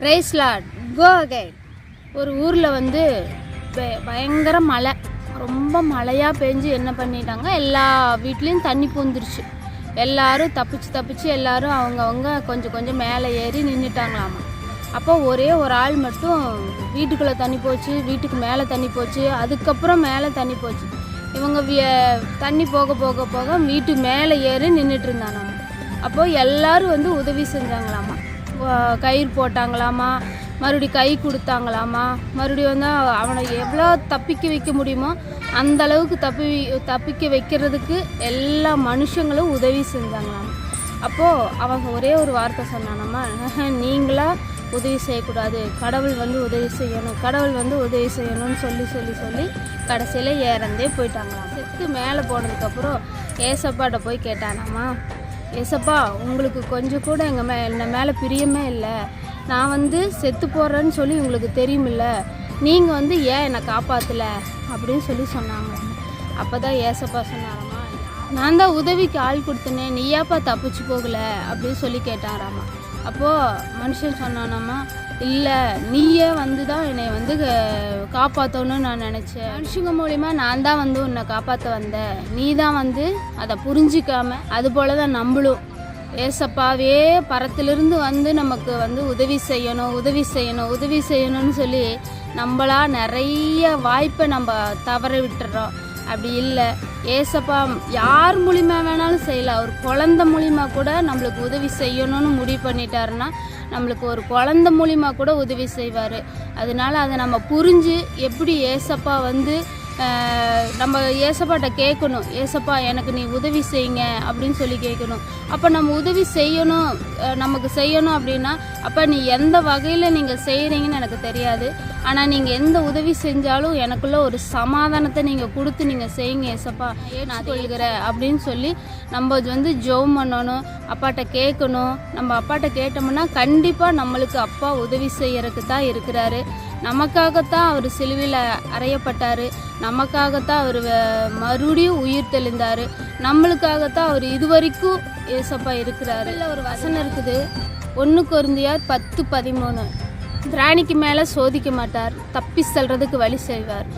ரேஸ்லாட் கோ again ஒரு ஊரில் வந்து ப- பயங்கர மழை. ரொம்ப மழையாக பெஞ்சு என்ன பண்ணிட்டாங்க? எல்லா வீட்லேயும் தண்ணி பூந்துருச்சு. எல்லாரும் தப்பிச்சு தப்பிச்சு எல்லாரும் அவங்கவுங்க கொஞ்சம் கொஞ்சம் மேலே ஏறி நின்றுட்டாங்களாமா அப்போ ஒரே ஒரு ஆள் மட்டும் வீட்டுக்குள்ளே தண்ணி போச்சு வீட்டுக்கு மேலே தண்ணி போச்சு அதுக்கப்புறம் மேலே தண்ணி போச்சு. இவங்க தண்ணி போக போக போக வீட்டு மேலே ஏறி நின்றுட்டு இருந்தானாமா அப்போது எல்லாரும் வந்து உதவி செஞ்சாங்களாமா. கயிறு போட்டாங்களாமா? மறுபடி கை கொடுத்தாங்களாமா? மறுபடியும் வந்து அவனை எவ்வளோ தப்பிக்க வைக்க முடியுமோ அந்த அளவுக்கு தப்பி தப்பிக்க வைக்கிறதுக்கு எல்லா மனுஷங்களும் உதவி செஞ்சாங்களாம். அப்போது அவங்க ஒரே ஒரு வார்த்தை சொன்னானாமா நீங்களா உதவி செய்யக்கூடாது. கடவுள் வந்து உதவி செய்யணும். கடவுள் வந்து உதவி செய்யணும்னு சொல்லி சொல்லி சொல்லி கடைசியில் ஏறந்தே போயிட்டாங்களாம். செத்து மேலே போனதுக்கப்புறம் ஏசப்பாட்ட போய் கேட்டானாமா ஏசப்பா உங்களுக்கு கொஞ்சம் கூட எங்கள் மே என் மேலே பிரியமே இல்லை. நான் வந்து செத்து போகிறேன்னு சொல்லி உங்களுக்கு தெரியுமில்ல. நீங்கள் வந்து ஏன் என்னை காப்பாற்றலை அப்படின்னு சொல்லி சொன்னாங்க. அப்போ தான் ஏசப்பா சொன்னாராமா நான் தான் உதவிக்கு ஆள் கொடுத்தனே நீயாப்பா தப்பிச்சு போகல? அப்படின்னு சொல்லி கேட்டாராமா. அப்போது மனுஷன் சொன்னானாமா இல்லை நீயே வந்து தான் என்னை வந்து க- காப்பாற்றணும்னு நான் நினச்சேன். மனுஷங்க மூலிமா நான் தான் வந்து உன்னை காப்பாற்ற வந்தேன். நீ தான் வந்து அதை புரிஞ்சிக்காம அது போல தான் நம்மளும். ஏசப்பாவே பரத்திலிருந்து வந்து நமக்கு வந்து உதவி செய்யணும் உதவி செய்யணும் உதவி செய்யணும்னு சொல்லி நம்மளா நிறைய வாய்ப்பை நம்ம தவற விட்டுறோம் அப்படி இல்லை. ஏசப்பா யார் மூலிமா வேணாலும் செய்யலாம். ஒரு குழந்த மூலிமா கூட நம்மளுக்கு உதவி செய்யணும்னு முடிவு பண்ணிட்டாருன்னா நம்மளுக்கு ஒரு குழந்த மூலிமா கூட உதவி செய்வார். அதனால அதை நம்ம புரிஞ்சு எப்படி ஏசப்பா வந்து நம்ம ஏசப்பாட்ட கேட்கணும் ஏசப்பா எனக்கு நீ உதவி செய்யுங்க அப்படின்னு சொல்லி கேட்கணும். அப்போ நம்ம உதவி செய்யணும் நமக்கு செய்யணும் அப்படின்னா அப்போ நீ எந்த வகையில் நீங்கள் செய்கிறீங்கன்னு எனக்கு தெரியாது. ஆனால் நீங்கள் எந்த உதவி செஞ்சாலும் எனக்குள்ள ஒரு சமாதானத்தை நீங்கள் கொடுத்து நீங்கள் செய்யுங்க ஏசப்பா ஏற்றுக்கொள்கிறேன் அப்படின்னு சொல்லி நம்ம வந்து ஜெபம் பண்ணணும் அப்பாட்ட கேட்கணும். நம்ம அப்பாட்ட கேட்டோம்னா கண்டிப்பாக நம்மளுக்கு அப்பா உதவி செய்யறதுக்கு தான் இருக்கிறாரு. நமக்காகத்தான் அவர் சிலுவையில் அறையப்பட்டார். நமக்காகத்தான் அவர் மறுபடியும் உயிர் தெளிந்தார். நம்மளுக்காகத்தான் அவர் இதுவரைக்கும் ஏசப்பா இருக்கிறாரு. இல்லை ஒரு வசனம். இருக்குது. ஒன்று குருந்தியார் பத்து பதிமூணு. திராணிக்கு மேலே சோதிக்க மாட்டார். தப்பி செல்றதுக்கு வழி செய்வார்.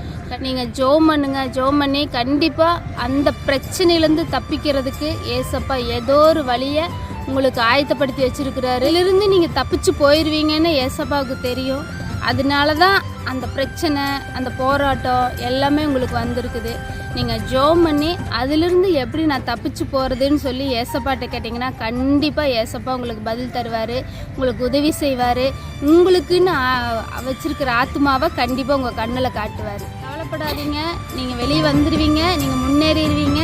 நீங்கள் ஜோம் பண்ணுங்க. ஜோம் பண்ணி கண்டிப்பாக அந்த பிரச்சனையிலேருந்து தப்பிக்கிறதுக்கு ஏசப்பா ஏதோ ஒரு வழியை உங்களுக்கு ஆயத்தப்படுத்தி வச்சுருக்கிறாரு. இதிலிருந்து நீங்கள் தப்பிச்சு போயிடுவீங்கன்னு ஏசப்பாவுக்கு தெரியும். அதனால தான் அந்த பிரச்சனை அந்த போராட்டம் எல்லாமே உங்களுக்கு வந்திருக்குது. நீங்கள் ஜோம் பண்ணி அதிலிருந்து எப்படி நான் தப்பிச்சு போகிறதுன்னு சொல்லி ஏசப்பாட்ட கேட்டிங்கன்னா கண்டிப்பாக ஏசப்பா உங்களுக்கு பதில் தருவார் உங்களுக்கு உதவி செய்வார். உங்களுக்குன்னு வச்சுருக்கிற ஆத்மாவை கண்டிப்பாக உங்கள் கண்ணில் காட்டுவார். கவலைப்படாதீங்க. நீங்கள் வெளியே வந்துடுவீங்க நீங்கள் முன்னேறிடுவீங்க.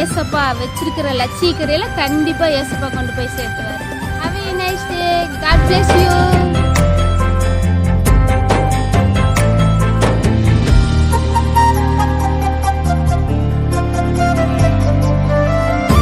ஏசப்பா வச்சிருக்கிற லட்சியக்கரையில் கண்டிப்பாக ஏசப்பா கொண்டு போய் சேர்த்துவார். Have a nice day God bless you